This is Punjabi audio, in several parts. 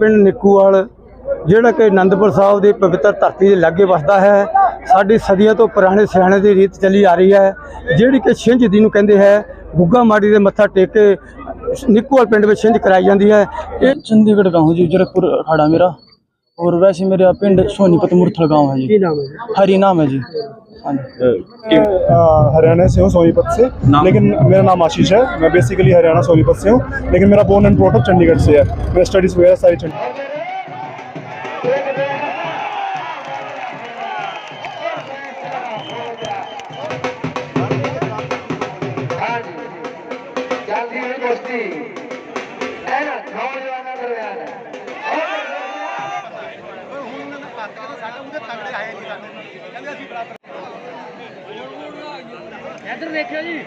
ਪਿੰਡ ਨਿੱਕੂਵਾਲ ਜਿਹੜਾ ਕਿ ਅਨੰਦਪੁਰ ਸਾਹਿਬ ਦੀ ਪਵਿੱਤਰ ਧਰਤੀ ਦੇ ਲਾਗੇ ਵਸਦਾ ਹੈ ਸਾਡੀ ਸਦੀਆਂ ਤੋਂ ਪੁਰਾਣੇ ਸਿਆਣੇ ਦੀ ਰੀਤ ਚੱਲੀ ਆ ਰਹੀ ਹੈ। ਜਿਹੜੀ ਕਿ ਛਿੰਝ ਦੀ ਨੂੰ ਕਹਿੰਦੇ ਹੈ ਗੁੱਗਾ ਮਾੜੀ ਦੇ ਮੱਥਾ ਟੇਕ ਕੇ ਨਿੱਕੂਵਾਲ ਪਿੰਡ ਵਿੱਚ ਛਿੰਝ ਕਰਾਈ ਜਾਂਦੀ ਹੈ। ਇਹ ਚੰਡੀਗੜ੍ਹ ਗਾਉਂ ਜੀ ਜਰਕਪੁਰ ਅਖਾੜਾ ਮੇਰਾ। ਔਰ ਵੈਸੇ ਮੇਰਾ ਪਿੰਡ ਸੋਨੀਪਤ ਮੁਰਥਲ ਗਾਉਂ ਹੈ ਜੀ? ਹਰੀ ਨਾਮ ਹੈ ਜੀ। हरियाणा से हूँ सोनीपत से लेकिन मेरा नाम आशीष है मैं बेसिकली हरियाणा सोनीपत से हूँ लेकिन मेरा बोर्न एंड ब्रोटअप चंडीगढ़ से है मेरा स्टडीज़ वगैरह सारी चंडीगढ़ ਇੱਧਰ ਦੇਖਿਓ ਜੀ।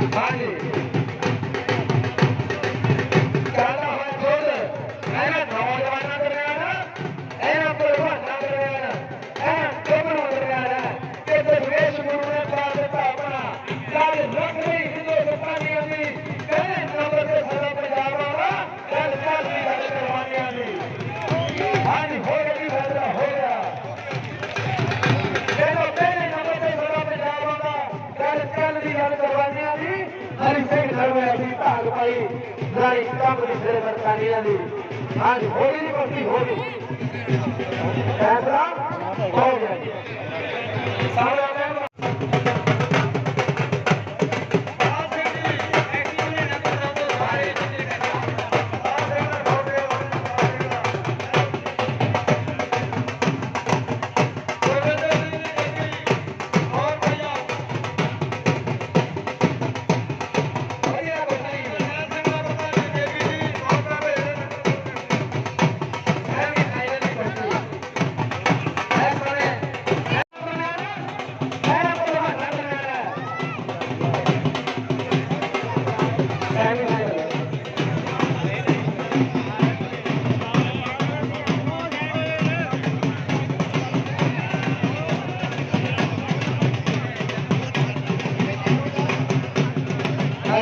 Vale. ڪم ڏي سري ورڪانياء دي هاڻي هوري ني کطي هوري ڪم راو ٿو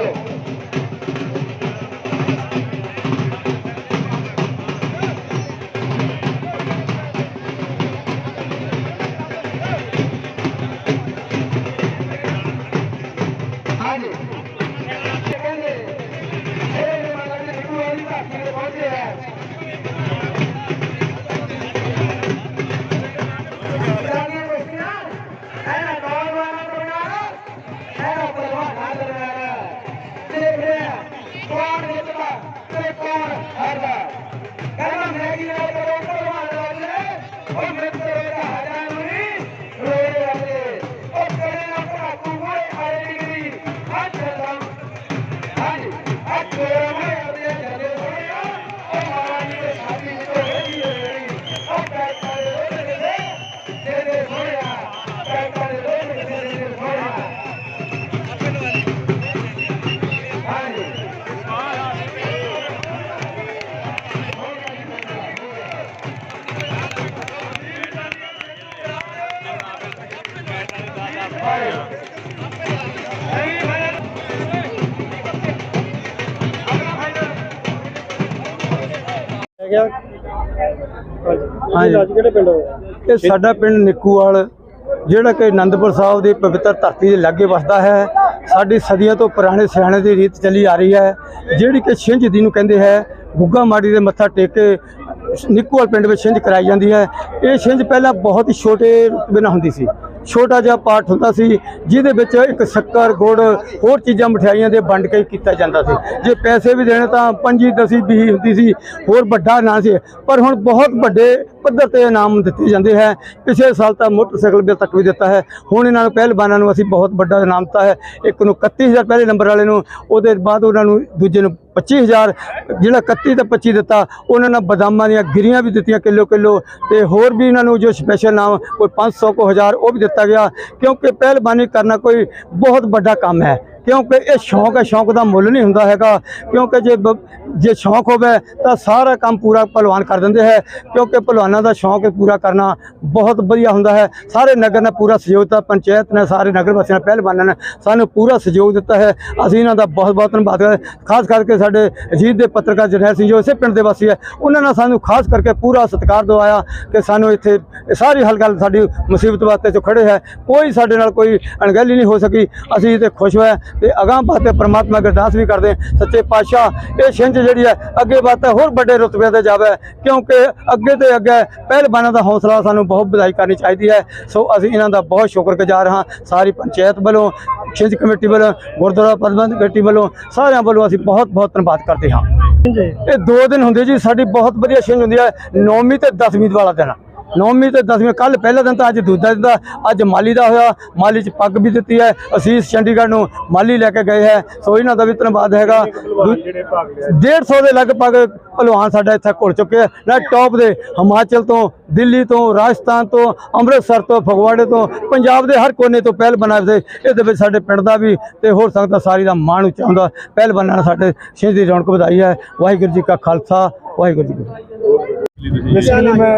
ਕਰੋ ਕਹਿੰਦੇ ਇਹ ਮਾਲਾ ਦੇ ਗੁਰੂ ਵਾਲੀ ਧਰਤੀ ਤੇ ਪਹੁੰਚੇ ਹੈ ਗਿਆ। ਹਾਂਜੀ। ਅੱਜ ਕਿਹੜੇ ਪਿੰਡ ਹੋਇਆ ਇਹ ਸਾਡਾ ਪਿੰਡ ਨਿੱਕੂਵਾਲ ਜਿਹੜਾ ਕਿ ਆਨੰਦਪੁਰ ਸਾਹਿਬ ਦੀ ਪਵਿੱਤਰ ਧਰਤੀ ਦੇ ਲਾਗੇ ਵਸਦਾ ਹੈ। ਸਾਡੀ ਸਦੀਆਂ ਤੋਂ ਪੁਰਾਣੇ ਸਿਆਣੇ ਦੀ ਰੀਤ ਚੱਲੀ ਆ ਰਹੀ ਹੈ। ਜਿਹੜੀ ਕਿ ਛਿੰਝ ਦੀ ਨੂੰ ਕਹਿੰਦੇ ਹੈ ਗੁੱਗਾ ਮਾੜੀ ਦੇ ਮੱਥਾ ਟੇਕ ਕੇ ਨਿੱਕੂਵਾਲ ਪਿੰਡ ਵਿੱਚ ਛਿੰਝ ਕਰਾਈ ਜਾਂਦੀ ਹੈ। ਇਹ ਛਿੰਝ ਪਹਿਲਾਂ ਬਹੁਤ ਹੀ ਛੋਟੇ ਨਾਲ ਹੁੰਦੀ ਸੀ। ਛੋਟਾ ਜਿਹਾ ਪਾਠ ਹੁੰਦਾ ਸੀ, ਜਿਹਦੇ ਵਿੱਚ ਇੱਕ ਸ਼ੱਕਰ, ਗੁੜ, ਹੋਰ ਚੀਜ਼ਾਂ ਮਠਿਆਈਆਂ ਦੇ ਵੰਡ ਕੇ ਕੀਤਾ ਜਾਂਦਾ ਸੀ। ਜੇ ਪੈਸੇ ਵੀ ਦੇਣੇ ਤਾਂ ਪੰਜੀ ਦਸੀ ਵੀਹ ਹੁੰਦੀ ਸੀ, ਹੋਰ ਵੱਡਾ ਨਾਂ ਸੀ। ਪਰ ਹੁਣ ਬਹੁਤ ਵੱਡੇ ਪੱਧਰ ਤੇ ਇਨਾਮ ਦਿੱਤੇ ਜਾਂਦੇ ਹੈ। ਪਿਛਲੇ ਸਾਲ ਤਾਂ ਮੋਟਰਸਾਈਕਲ ਬਿੱਲ ਤੱਕ ਵੀ ਦਿੱਤਾ ਹੈ। ਹੁਣ ਇਹਨਾਂ ਨੂੰ ਪਹਿਲਵਾਨਾਂ ਨੂੰ ਅਸੀਂ ਬਹੁਤ ਵੱਡਾ ਇਨਾਮ ਦਿੱਤਾ ਹੈ। ਇੱਕ ਨੂੰ 31000 ਪਹਿਲੇ ਨੰਬਰ ਵਾਲੇ ਨੂੰ, ਉਹਦੇ ਬਾਅਦ ਉਹਨਾਂ ਨੂੰ ਦੂਜੇ ਨੂੰ 25000 ਜਿਹੜਾ 31 ਤੇ 25 ਦਿੱਤਾ, ਉਹਨਾਂ ਨੇ ਬਦਾਮਾਂ ਦੀਆਂ ਗਿਰੀਆਂ ਵੀ ਦਿੱਤੀਆਂ ਕਿਲੋ ਕਿਲੋ ਤੇ ਹੋਰ ਵੀ ਇਹਨਾਂ ਨੂੰ ਜੋ ਸਪੈਸ਼ਲ ਨਾਮ, ਕੋਈ 500 ਕੋ ਹਜ਼ਾਰ, ਉਹ ਵੀ ਦਿੱਤਾ ਗਿਆ ਕਿਉਂਕਿ ਪਹਿਲਵਾਨੀ ਕਰਨਾ ਕੋਈ ਬਹੁਤ ਵੱਡਾ ਕੰਮ ਹੈ। ਕਿਉਂਕਿ ਇਹ ਸ਼ੌਂਕ ਹੈ, ਸ਼ੌਂਕ ਦਾ ਮੁੱਲ ਨਹੀਂ ਹੁੰਦਾ ਹੈਗਾ। ਕਿਉਂਕਿ ਜੇ ਜੇ ਸ਼ੌਂਕ ਹੋਵੇ ਤਾਂ ਸਾਰਾ ਕੰਮ ਪੂਰਾ ਪਹਿਲਵਾਨ ਕਰ ਦਿੰਦੇ ਹੈ। ਕਿਉਂਕਿ ਪਹਿਲਵਾਨਾਂ ਦਾ ਸ਼ੌਂਕ ਪੂਰਾ ਕਰਨਾ। ਬਹੁਤ ਵਧੀਆ ਹੁੰਦਾ ਹੈ। ਸਾਰੇ ਨਗਰ ਨੇ ਪੂਰਾ ਸਹਿਯੋਗ ਦਿੱਤਾ, ਪੰਚਾਇਤ ਨੇ ਸਾਰੇ ਨਗਰ ਵਾਸੀਆਂ ਨੇ, ਪਹਿਲਵਾਨਾਂ ਨੇ ਸਾਨੂੰ ਪੂਰਾ ਸਹਿਯੋਗ ਦਿੱਤਾ ਹੈ। ਅਸੀਂ ਇਹਨਾਂ ਦਾ ਬਹੁਤ ਬਹੁਤ ਧੰਨਵਾਦ ਕਰਦੇ ਖਾਸ ਕਰਕੇ ਸਾਡੇ ਅਜੀਤ ਦੇ ਪੱਤਰਕਾਰ ਜਰਨੈਲ ਸਿੰਘ ਜੋ ਇਸੇ ਪਿੰਡ ਦੇ ਵਾਸੀ ਹੈ, ਉਹਨਾਂ ਨੇ ਸਾਨੂੰ ਖਾਸ ਕਰਕੇ ਪੂਰਾ ਸਤਿਕਾਰ ਦਵਾਇਆ ਕਿ ਸਾਨੂੰ ਇੱਥੇ ਸਾਰੀ ਸਾਰੀ ਗੱਲ ਸਾਡੀ ਮੁਸੀਬਤ ਵਾਸਤੇ ਜੋ ਖੜੇ ਹੈ। ਕੋਈ ਸਾਡੇ ਨਾਲ ਕੋਈ ਅਣਗਹਿਲੀ ਨਹੀਂ ਹੋ ਸਕੀ। ਅਸੀਂ ਤੇ ਖੁਸ਼ ਹੋਏ ਤੇ ਅਗਾਂਹ ਵਾਸਤੇ ਪ੍ਰਮਾਤਮਾ ਅਰਦਾਸ ਵੀ ਕਰਦੇ ਸੱਚੇ ਪਾਤਸ਼ਾਹ ਇਹ ਛਿੰਝ ਜਿਹੜੀ ਹੈ ਅੱਗੇ ਵਾਸਤੇ ਹੋਰ ਵੱਡੇ ਰੁਤਬੇ ਤੇ ਜਾਵੇ ਕਿਉਂਕਿ ਅੱਗੇ ਤੇ ਅੱਗੇ ਪਹਿਲਵਾਨਾਂ ਦਾ ਹੌਸਲਾ ਸਾਨੂੰ ਬਹੁਤ ਵਧਾਈ ਕਰਨੀ ਚਾਹੀਦੀ ਹੈ। ਸੋ ਅਸੀਂ ਇਹਨਾਂ ਦਾ ਬਹੁਤ ਸ਼ੁਕਰਗੁਜ਼ਾਰ ਹਾਂ। ਸਾਰੀ ਪੰਚਾਇਤ ਵੱਲੋਂ ਛਿੰਝ ਕਮੇਟੀ ਵੱਲੋਂ ਗੁਰਦੁਆਰਾ ਪ੍ਰਬੰਧਕ ਕਮੇਟੀ ਵੱਲੋਂ ਸਾਰਿਆਂ ਵੱਲੋਂ ਅਸੀਂ ਬਹੁਤ ਬਹੁਤ ਧੰਨਵਾਦ ਕਰਦੇ ਹਾਂ। ਇਹ ਦੋ ਦਿਨ ਹੁੰਦੇ ਜੀ ਸਾਡੀ ਬਹੁਤ ਵਧੀਆ ਛਿੰਝ ਹੁੰਦੀ ਹੈ। ਨੌਵੀਂ ਤੇ 10ਵੀਂ ਵਾਲਾ ਦਿਨ। ਨੌਵੀਂ ਤੇ 10ਵੀਂ ਕੱਲ ਪਹਿਲਾ ਦਿਨ ਤਾਂ ਅੱਜ ਦੂਜਾ ਦਿਨ ਦਾ, ਅੱਜ ਮਾਲੀ ਦਾ ਹੋਇਆ, ਮਾਲੀ ਚ ਪੱਗ ਵੀ ਦਿੱਤੀ ਹੈ, ਅਸੀਸ ਚੰਡੀਗੜ੍ਹ ਨੂੰ ਮਾਲੀ ਲੈ ਕੇ ਗਏ ਹੈ, ਸੋ ਇਹਨਾਂ ਦਾ ਵੀ ਧੰਨਵਾਦ ਹੈਗਾ। ਜਿਹੜੇ ਭਾਗ 150 ਦੇ ਲਗਭਗ ਭਲਵਾਨ ਸਾਡਾ ਇੱਥੇ ਘੁਲ ਚੁੱਕੇ ਆ ਟੌਪ ਦੇ ਹਿਮਾਚਲ ਤੋਂ, ਦਿੱਲੀ ਤੋਂ, ਰਾਜਸਥਾਨ ਤੋਂ, ਅੰਮ੍ਰਿਤਸਰ ਤੋਂ, ਫਗਵਾੜੇ ਤੋਂ, ਪੰਜਾਬ ਦੇ ਹਰ ਕੋਨੇ ਤੋਂ ਪਹਿਲ ਬਣਾਏ ਸੀ ਇਹਦੇ ਵਿੱਚ ਸਾਡੇ ਪਿੰਡ ਦਾ ਵੀ ਤੇ ਹੋਰ ਸੰਗਤ ਦਾ ਸਾਰੀ ਦਾ ਮਾਣ ਉੱਚਾ ਹੁੰਦਾ। ਪਹਿਲ ਨੇ ਸਾਡੇ ਛੇ ਰੌਣਕ ਵਧਾਈ ਹੈ। ਵਾਹਿਗੁਰੂ ਜੀ ਕਾ ਖਾਲਸਾ, ਵਾਹਿਗੁਰੂ ਜੀ ਕੀ बेसिकली मैं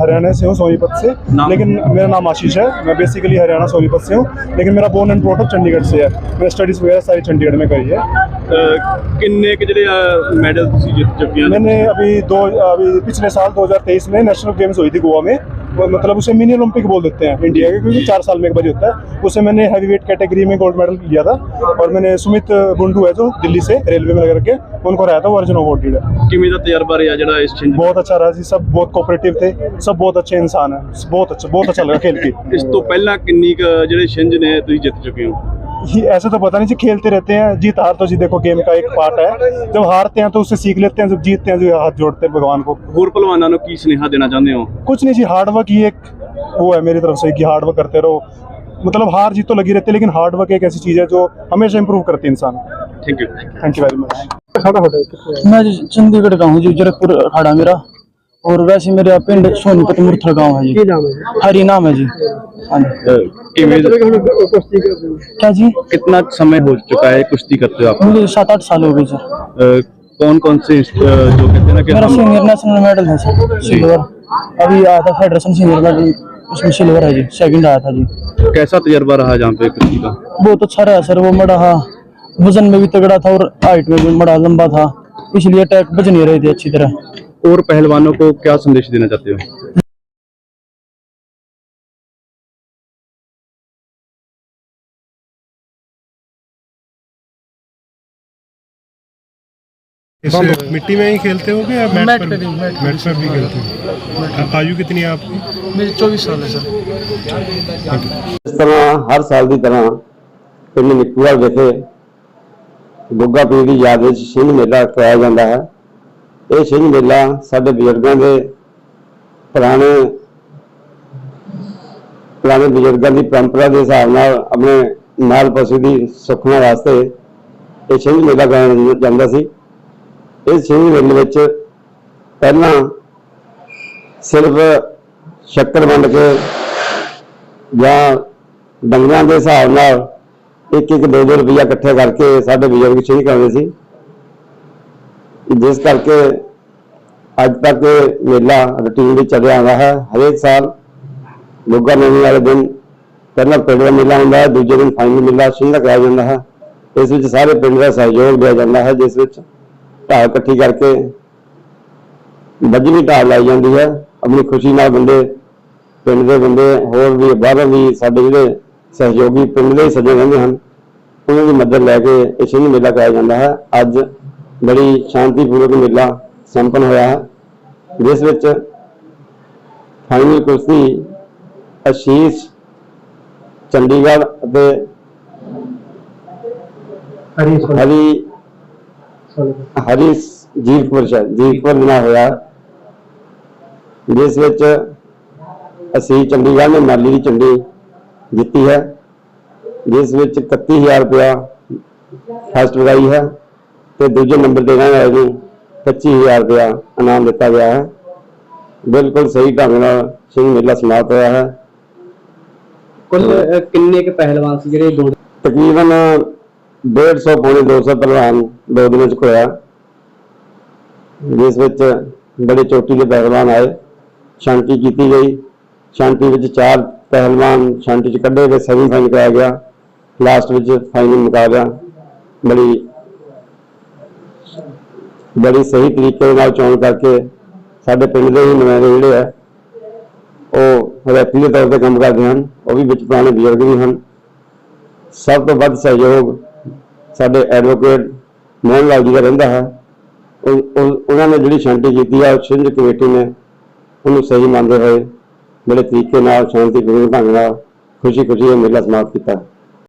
हरियाणा से हूँ सोनीपत से। लेकिन मेरा नाम आशीष है। मैं बेसिकली हरियाणा सोनीपत से हूँ। लेकिन मेरा बोर्न एंड प्रोटअप चंडीगढ़ से है। मैंने स्टडीज़ वगैरह सारी चंडीगढ़ में करी है। किन्ने के जड़े मेडल मैंने अभी दो अभी पिछले साल 2023 में नेशनल गेम्स हुई थी गोवा में। मतलब उसे मिनी ओलंपिक बोल देते हैं इंडिया के क्योंकि चार साल में एक बार होता है। उसे मैंने हैवी वेट कैटेगरी में गोल्ड मेडल लिया था। और मैंने सुमित बुंडू है जो दिल्ली से रेलवे में लगा के उनको रहा था वो अर्जुन अवार्डेड है। बहुत अच्छा रहा जी सब बहुत कोऑपरेटिव थे सब बहुत अच्छे इंसान हैं बहुत अच्छा बहुत अच्छा लगा खेल के ਇਸ ਤੋਂ ਪਹਿਲਾਂ ਕਿੰਨੀ ਕੁ ਜਿਹੜੇ ਛਿੰਝ ने ਤੁਸੀਂ ਜਿੱਤ ਚੁੱਕੇ ਹੋ ये ऐसे तो पता नहीं जी खेलते रहते हैं जीत हार तो जी देखो गेम का एक पार्ट है जब हारते हैं तो उससे सीख लेते हैं जब जीतते हैं जो हाथ जोड़ते हैं भगवान को ਹੋਰ ਪਹਿਲਵਾਨਾਂ ਨੂੰ ਕੀ ਸੁਨੇਹਾ ਦੇਣਾ ਚਾਹੁੰਦੇ ਹੋ कुछ नहीं जी हार्ड वर्क ही एक वो है मेरी तरफ से कि हार्ड वर्क करते रहो मतलब हार जीत तो लगी रहती है लेकिन हार्ड वर्क एक ऐसी चीज़ है जो हमेशा इंप्रूव करती है इंसान thank you thank you very much मैं जी चंडीगढ़ का हूँ जी जयपुर अखाड़ा मेरा और वैसे मेरा पिंड सोनीपत मुरथल गाँव है जी। हरी नाम है जी। हाँ जी। क्या जी? कितना समय हो चुका है कुश्ती करते हो आप? मुझे सात आठ साल हो गए सर कौन कौन से अ, जो कहते हैं ना कि मेरा हम सीनियर नेशनल मेडल है सर सिल्वर अभी आया था फेडरेशन सीनियर मेडल उसमें सिल्वर है जी सेकंड आया था जी। कैसा तजर्बा रहा जहाँ पे कुश्ती का? बहुत अच्छा रहा सर वो मड़ा हा। वज़न में भी तगड़ा था और हाइट में भी मड़ा लंबा था। इसलिए अटैक बज नहीं रहे थे अच्छी तरह। और पहलवानों को क्या संदेश देना चाहते हो इस मिट्टी में ही खेलते हो कि मैट, मैट पर भी मैट, पर भी खेलते हो आयु कितनी है आपकी मेरी चौबीस साल है सर ਇਸ ਤਰ੍ਹਾਂ ਹਰ ਸਾਲ ਦੀ ਤਰ੍ਹਾਂ ਪਿੰਡ ਨਿੱਕੂਵਾਲ ਵਿਖੇ ਗੁੱਗਾ ਪੀਰ ਦੀ ਯਾਦ ਵਿੱਚ ਸਿੰਘ ਮੇਲਾ ਕਰਾਇਆ ਜਾਂਦਾ ਹੈ ਇਹ ਸਿੰਘ ਮੇਲਾ ਸਾਡੇ ਬਜ਼ੁਰਗਾਂ ਦੇ ਪੁਰਾਣੇ ਪੁਰਾਣੇ ਬਜ਼ੁਰਗਾਂ ਦੀ ਪਰੰਪਰਾ ਦੇ ਹਿਸਾਬ ਨਾਲ ਆਪਣੇ ਨਾਲ ਪਸ਼ੂ ਦੀ ਸੁੱਖਣਾ ਵਾਸਤੇ ਇਹ ਸਿੰਘ ਮੇਲਾ ਕਰਾਇਆ ਜਾਂਦਾ ਸੀ। ਇਸ ਸਿੰਘ ਮੇਲੇ ਵਿੱਚ ਪਹਿਲਾਂ ਸਿਰਫ ਸ਼ੱਕਰ ਵੰਡ ਕੇ ਜਾਂ ਡੰਗਰਾਂ ਦੇ ਹਿਸਾਬ ਨਾਲ ਇੱਕ ਇੱਕ ਦੋ ਦੋ ਰੁਪਈਆ ਇਕੱਠੇ ਕਰਕੇ ਸਾਡੇ ਬਜ਼ੁਰਗ ਛਿੰਝ ਕਰਦੇ ਸੀ। ਜਿਸ ਕਰਕੇ ਅੱਜ ਤੱਕ ਇਹ ਮੇਲਾ ਰੁਟੀਨ ਵਿੱਚ ਚੱਲਿਆ ਆਉਂਦਾ ਹੈ। ਹਰੇਕ ਸਾਲ ਲੋਕਾਂ ਨਵੀਂ ਵਾਲੇ ਦਿਨ ਪਹਿਲਾਂ ਪਿੰਡ ਦਾ ਮੇਲਾ ਹੁੰਦਾ ਹੈ, ਦੂਜੇ ਦਿਨ ਫਾਈਨਲ ਮੇਲਾ ਸਿੰਘ ਕਰਾਇਆ ਜਾਂਦਾ ਹੈ। ਇਸ ਵਿੱਚ ਸਾਰੇ ਪਿੰਡ ਦਾ ਸਹਿਯੋਗ ਲਿਆ ਜਾਂਦਾ ਹੈ, ਜਿਸ ਵਿੱਚ ਢਾਲ ਇਕੱਠੀ ਕਰਕੇ ਬੱਜਵੀਂ ਢਾਲ ਲਾਈ ਜਾਂਦੀ ਹੈ। ਆਪਣੀ ਖੁਸ਼ੀ ਨਾਲ ਬੰਦੇ, ਪਿੰਡ ਦੇ ਬੰਦੇ, ਹੋਰ ਵੀ ਬਾਹਰੋਂ ਵੀ ਸਾਡੇ ਜਿਹੜੇ ਸਹਿਯੋਗੀ ਪਿੰਡ ਦੇ ਹੀ ਸੱਜਣ ਰਹਿੰਦੇ ਹਨ, ਉਹਨਾਂ ਦੀ ਮਦਦ ਲੈ ਕੇ ਇਹ ਸਿੰਘ ਮੇਲਾ ਕਰਾਇਆ ਜਾਂਦਾ ਹੈ। ਅੱਜ ਬੜੀ ਸ਼ਾਂਤੀਪੂਰਵਕ ਮੇਲਾ ਸੰਪੰਨ ਹੋਇਆ ਹੈ ਜਿਸ ਵਿੱਚ ਫਾਈਨਲ ਕੁਸ਼ਤੀ ਅਸ਼ੀਸ਼ ਚੰਡੀਗੜ੍ਹ ਅਤੇ ਹਰੀ ਹਰੀ ਜੀਰਪੁਰ ਜੀਰਪੁਰ ਨਾਲ ਹੋਇਆ ਜਿਸ ਵਿੱਚ ਅਸੀਂ ਚੰਡੀਗੜ੍ਹ ਨੇ ਮਾਲੀ ਦੀ ਝੰਡੀ ਜਿੱਤੀ ਹੈ ਜਿਸ ਵਿੱਚ 31000 ਰੁਪਇਆ ਫਸਟ ਪ੍ਰਾਈਜ਼ ਹੈ। ਤੇ ਦੂਜੇ ਨੰਬਰ ਤੇ ਰਹਿਣ ਵਾਲੇ ਨੂੰ 25000 ਰੁਪਇਆ ਇਨਾਮ ਦਿੱਤਾ ਗਿਆ ਹੈ। ਬਿਲਕੁਲ ਸਹੀ ਢੰਗ ਨਾਲ ਸਿੰਘ ਮੇਲਾ ਸਮਾਪਤ ਹੋਇਆ ਹੈ। ਕੁੱਲ ਕਿੰਨੇ ਕੁ ਪਹਿਲਵਾਨ ਸੀ ਜਿਹੜੇ ਦੋ ਤਕਰੀਬਨ 150 ਪੌਣੇ 200 ਪਹਿਲਵਾਨ ਦੋ ਦਿਨਾਂ ਚ ਹੋਇਆ। ਜਿਸ ਵਿੱਚ ਬੜੇ ਚੋਟੀ ਦੇ ਪਹਿਲਵਾਨ ਆਏ। ਸ਼ਾਂਤੀ ਕੀਤੀ ਗਈ। ਸ਼ਾਂਤੀ ਵਿੱਚ ਚਾਰ ਪਹਿਲਵਾਨ ਸ਼ਾਂਤੀ ਚ ਕੱਢੇ ਗਏ। ਸੈਮੀ ਫਾਈਨਲ ਕਰਾਇਆ ਗਿਆ। ਲਾਸਟ ਵਿੱਚ ਫਾਈਨਲ ਮੁਕਾਬਲਾ ਬੜੀ ਬੜੀ ਸਹੀ ਤਰੀਕੇ ਨਾਲ ਚੋਣ ਕਰਕੇ ਸਾਡੇ ਪਿੰਡ ਦੇ ਹੀ ਨੁਮਾਇੰਦੇ ਜਿਹੜੇ ਆ, ਉਹ ਰੈਫਰੀ ਦੇ ਤੌਰ ਤੇ ਕੰਮ ਕਰਦੇ ਹਨ, ਉਹ ਵੀ ਵਿੱਚ ਪੁਰਾਣੇ ਬਜ਼ੁਰਗ ਵੀ ਹਨ। ਸਭ ਤੋਂ ਵੱਧ ਸਹਿਯੋਗ ਸਾਡੇ ਐਡਵੋਕੇਟ ਮੋਹਨ ਲਾਲ ਜੀ ਦਾ ਰਹਿੰਦਾ ਹੈ। ਉਹਨਾਂ ਨੇ ਜਿਹੜੀ ਸ਼ਾਂਤੀ ਕੀਤੀ ਆ ਛਿੰਝ ਕਮੇਟੀ ਨੇ ਉਹਨੂੰ ਸਹੀ ਮੰਨਦੇ ਹੋਏ ਬੜੇ ਤਰੀਕੇ ਨਾਲ ਸ਼ਾਂਤੀਪੂਰਨ ਢੰਗ ਨਾਲ ਖੁਸ਼ੀ ਖੁਸ਼ੀ ਇਹ ਮੇਲਾ ਸਮਾਪਤ ਕੀਤਾ।